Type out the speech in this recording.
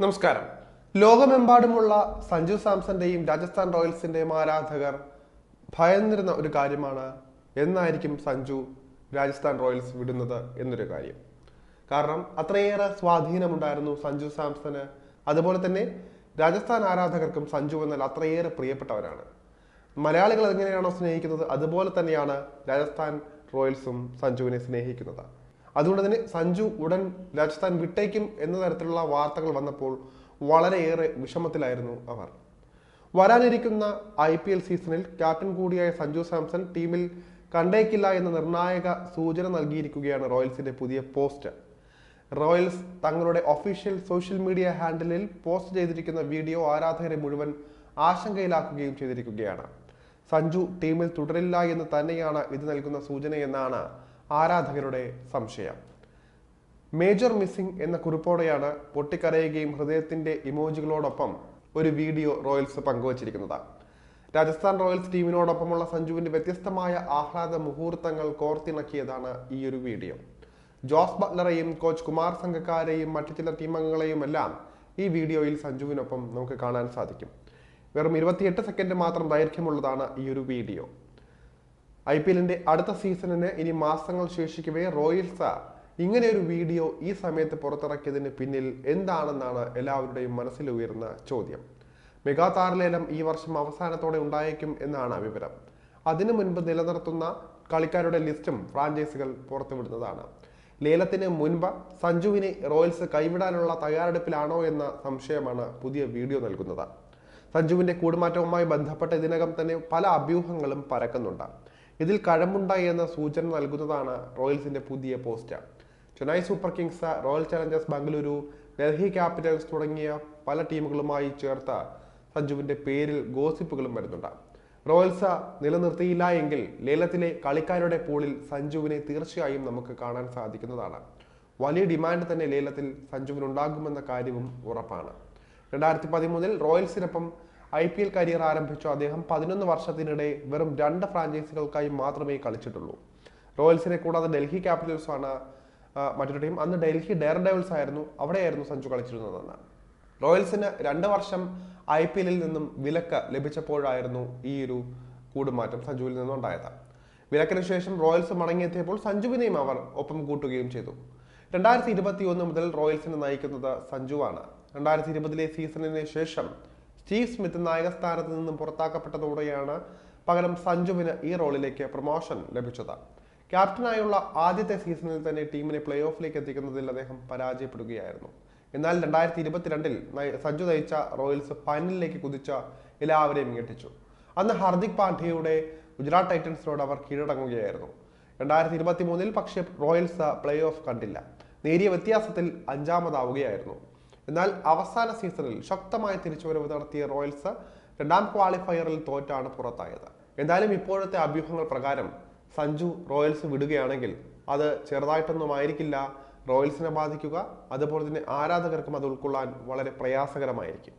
നമസ്കാരം. ലോകമെമ്പാടുമുള്ള സഞ്ജു സാംസന്റെയും രാജസ്ഥാൻ റോയൽസിന്റെയും ആരാധകർ ഭയന്നിരുന്ന ഒരു കാര്യമാണ് എന്നായിരിക്കും സഞ്ജു രാജസ്ഥാൻ റോയൽസ് വിടുന്നത് എന്നൊരു കാര്യം. കാരണം അത്രയേറെ സ്വാധീനമുണ്ടായിരുന്നു സഞ്ജു സാംസന്. അതുപോലെ തന്നെ രാജസ്ഥാൻ ആരാധകർക്കും സഞ്ജു എന്നാൽ അത്രയേറെ പ്രിയപ്പെട്ടവരാണ്. മലയാളികൾ എങ്ങനെയാണോ സ്നേഹിക്കുന്നത് അതുപോലെ തന്നെയാണ് രാജസ്ഥാൻ റോയൽസും സഞ്ജുവിനെ സ്നേഹിക്കുന്നത്. അതുകൊണ്ട് തന്നെ സഞ്ജു ഉടൻ രാജസ്ഥാൻ വിട്ടേക്കും എന്ന തരത്തിലുള്ള വാർത്തകൾ വന്നപ്പോൾ വളരെയേറെ വിഷമത്തിലായിരുന്നു അവർ. വരാനിരിക്കുന്ന ഐ പി എൽ സീസണിൽ ക്യാപ്റ്റൻ കൂടിയായ സഞ്ജു സാംസൺ ടീമിൽ കണ്ടേക്കില്ല എന്ന നിർണായക സൂചന നൽകിയിരിക്കുകയാണ് റോയൽസിന്റെ പുതിയ പോസ്റ്റ്. റോയൽസ് തങ്ങളുടെ ഒഫീഷ്യൽ സോഷ്യൽ മീഡിയ ഹാൻഡിലിൽ പോസ്റ്റ് ചെയ്തിരിക്കുന്ന വീഡിയോ ആരാധകരെ മുഴുവൻ ആശങ്കയിലാക്കുകയും ചെയ്തിരിക്കുകയാണ്. സഞ്ജു ടീമിൽ തുടരില്ല എന്ന് തന്നെയാണ് ഇത് നൽകുന്ന സൂചനയെന്നാണ് ആരാധകരുടെ സംശയം. മേജർ മിസ്സിംഗ് എന്ന കുറിപ്പോടെയാണ് പൊട്ടിക്കരയുകയും ഹൃദയത്തിന്റെ ഇമോജികളോടൊപ്പം ഒരു വീഡിയോ റോയൽസ് പങ്കുവച്ചിരിക്കുന്നത്. രാജസ്ഥാൻ റോയൽസ് ടീമിനോടൊപ്പമുള്ള സഞ്ജുവിന്റെ വ്യത്യസ്തമായ ആഹ്ലാദ മുഹൂർത്തങ്ങൾ കോർത്തിണക്കിയതാണ് ഈ ഒരു വീഡിയോ. ജോസ് ബട്ട്ലറെയും കോച്ച് കുമാർ സംഘക്കാരെയും മറ്റു ചില ടീം അംഗങ്ങളെയും എല്ലാം ഈ വീഡിയോയിൽ സഞ്ജുവിനൊപ്പം നമുക്ക് കാണാൻ സാധിക്കും. വെറും ഇരുപത്തിയെട്ട് സെക്കൻഡ് മാത്രം ദൈർഘ്യമുള്ളതാണ് ഈ ഒരു വീഡിയോ. ഐ പി എല്ലിന്റെ അടുത്ത സീസണിന് ഇനി മാസങ്ങൾ ശേഷിക്കവേ റോയൽസ് ഇങ്ങനെ ഒരു വീഡിയോ ഈ സമയത്ത് പുറത്തിറക്കിയതിന് പിന്നിൽ എന്താണെന്നാണ് എല്ലാവരുടെയും മനസ്സിൽ ഉയർന്ന ചോദ്യം. മെഗാ താരലേലം ഈ വർഷം അവസാനത്തോടെ ഉണ്ടായേക്കും എന്നാണ് വിവരം. അതിനു മുൻപ് നിലനിർത്തുന്ന കളിക്കാരുടെ ലിസ്റ്റും ഫ്രാഞ്ചൈസികൾ പുറത്തുവിടുന്നതാണ്. ലേലത്തിന് മുൻപ് സഞ്ജുവിനെ റോയൽസ് കൈവിടാനുള്ള തയ്യാറെടുപ്പിലാണോ എന്ന സംശയമാണ് പുതിയ വീഡിയോ നൽകുന്നത്. സഞ്ജുവിന്റെ കൂടുമാറ്റവുമായി ബന്ധപ്പെട്ട് ഇതിനകം തന്നെ പല അഭ്യൂഹങ്ങളും പരക്കുന്നുണ്ട്. ഇതിൽ കഴമ്പുണ്ടായി എന്ന സൂചന നൽകുന്നതാണ് റോയൽസിന്റെ പുതിയ post Chennai Super Kings Royal Challengers Bengaluru Delhi Capitals തുടങ്ങിയ പല ടീമുകളുമായി ചേർത്ത സഞ്ജുവിന്റെ പേരിൽ ഗോസിപ്പുകളും വരുന്നുണ്ട്. റോയൽസ് നിലനിർത്തിയില്ല എങ്കിൽ ലേലത്തിലെ കളിക്കാരുടെ പൂളിൽ സഞ്ജുവിനെ തീർച്ചയായും നമുക്ക് കാണാൻ സാധിക്കുന്നതാണ്. വലിയ ഡിമാൻഡ് തന്നെ ലേലത്തിൽ സഞ്ജുവിനുണ്ടാകുമെന്ന കാര്യവും ഉറപ്പാണ്. രണ്ടായിരത്തി പതിമൂന്നിൽ റോയൽസിനൊപ്പം ഐ പി എൽ കരിയർ ആരംഭിച്ച. അദ്ദേഹം പതിനൊന്ന് വർഷത്തിനിടെ വെറും രണ്ട് ഫ്രാഞ്ചൈസികൾക്കായി മാത്രമേ കളിച്ചിട്ടുള്ളൂ. റോയൽസിനെ കൂടാതെ ഡൽഹി ക്യാപിറ്റൽസാണ് മറ്റൊരു ടീം. അന്ന് ഡൽഹി ഡെയർ ഡെവൽസ് ആയിരുന്നു. അവിടെയായിരുന്നു സഞ്ജു കളിച്ചിരുന്നതെന്ന്. റോയൽസിന് രണ്ട് വർഷം ഐ പി എല്ലിൽ നിന്നും വിലക്ക് ലഭിച്ചപ്പോഴായിരുന്നു ഈ ഒരു കൂടുമാറ്റം സഞ്ജുവിൽ നിന്നുണ്ടായത്. വിലക്കിന് ശേഷം റോയൽസ് മടങ്ങിയെത്തിയപ്പോൾ സഞ്ജുവിനെയും അവർ ഒപ്പം കൂട്ടുകയും ചെയ്തു. രണ്ടായിരത്തി ഇരുപത്തി ഒന്ന് മുതൽ റോയൽസിനെ നയിക്കുന്നത് സഞ്ജുവാണ്. രണ്ടായിരത്തി ഇരുപതിലെ സീസണിന് ശേഷം സ്റ്റീവ് സ്മിത്ത് നായക സ്ഥാനത്ത് നിന്നും പുറത്താക്കപ്പെട്ടതോടെയാണ് പകരം സഞ്ജുവിന് ഈ റോളിലേക്ക് പ്രൊമോഷൻ ലഭിച്ചത്. ക്യാപ്റ്റനായുള്ള ആദ്യത്തെ സീസണിൽ തന്നെ ടീമിനെ പ്ലേ ഓഫിലേക്ക് എത്തിക്കുന്നതിൽ അദ്ദേഹം പരാജയപ്പെടുകയായിരുന്നു. എന്നാൽ രണ്ടായിരത്തി ഇരുപത്തിരണ്ടിൽ സഞ്ജു നയിച്ച റോയൽസ് ഫൈനലിലേക്ക് കുതിച്ച എല്ലാവരെയും ഞെട്ടിച്ചു. അന്ന് ഹർദിക് പാണ്ഡ്യയുടെ ഗുജറാത്ത് ടൈറ്റൻസിനോട് അവർ കീഴടങ്ങുകയായിരുന്നു. രണ്ടായിരത്തി ഇരുപത്തി മൂന്നിൽ പക്ഷേ റോയൽസ് പ്ലേ ഓഫ് കണ്ടില്ല. നേരിയ വ്യത്യാസത്തിൽ അഞ്ചാമതാവുകയായിരുന്നു. എന്നാൽ അവസാന സീസണിൽ ശക്തമായ തിരിച്ചുവരവ് നടത്തിയ റോയൽസ് രണ്ടാം ക്വാളിഫയറിൽ തോറ്റാണ് പുറത്തായത്. എന്തായാലും ഇപ്പോഴത്തെ അഭ്യൂഹങ്ങൾ പ്രകാരം സഞ്ജു റോയൽസ് വിടുകയാണെങ്കിൽ അത് ചെറുതായിട്ടൊന്നും ആയിരിക്കില്ല റോയൽസിനെ ബാധിക്കുക അതുപോലെ തന്നെ ആരാധകർക്കും അത് ഉൾക്കൊള്ളാൻ വളരെ പ്രയാസകരമായിരിക്കും.